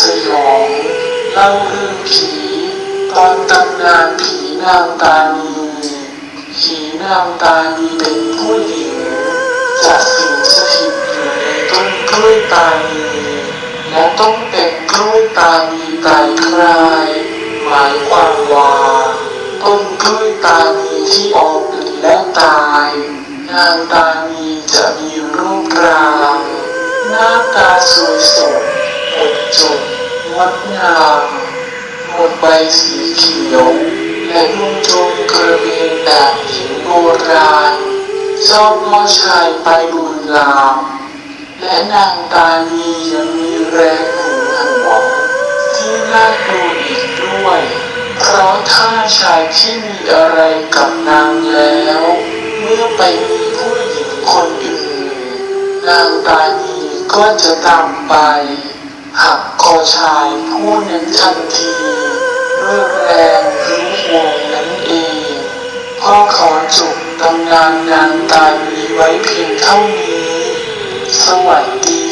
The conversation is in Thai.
สยองเล่าเรื่องผี ตอนตำนานผีนางตานีผีนางตานีเป็นผู้หญิงจะสิงสถิตอยู่ในต้นกล้วยตานีและต้องเป็นกล้วยตานีตายคลายหมายความว่าต้นกล้วยตานีที่ออกผลและตาย นางตานีจะมีรูปร่างหน้าตาสวยสดหมดจด งดงามหมดใบสีเขียว และนุ่งโจงกระเบนแบบหญิงโบราณชอบล่อชายไปบุญลาม และนางตานียังมีแรงหึงหวงที่น่าดูอีกด้วย เพราะถ้าชายที่มีอะไรกับนางแล้ว เมื่อไปมีผู้หญิงคนอื่น นางตานีก็จะตามไป หักคอชายผู้นั้นทันทีด้วยแรงรู้วงนั้นเองพ่อขอจบตำนานนางตานีไว้เพียงเท่านี้ สวัสดี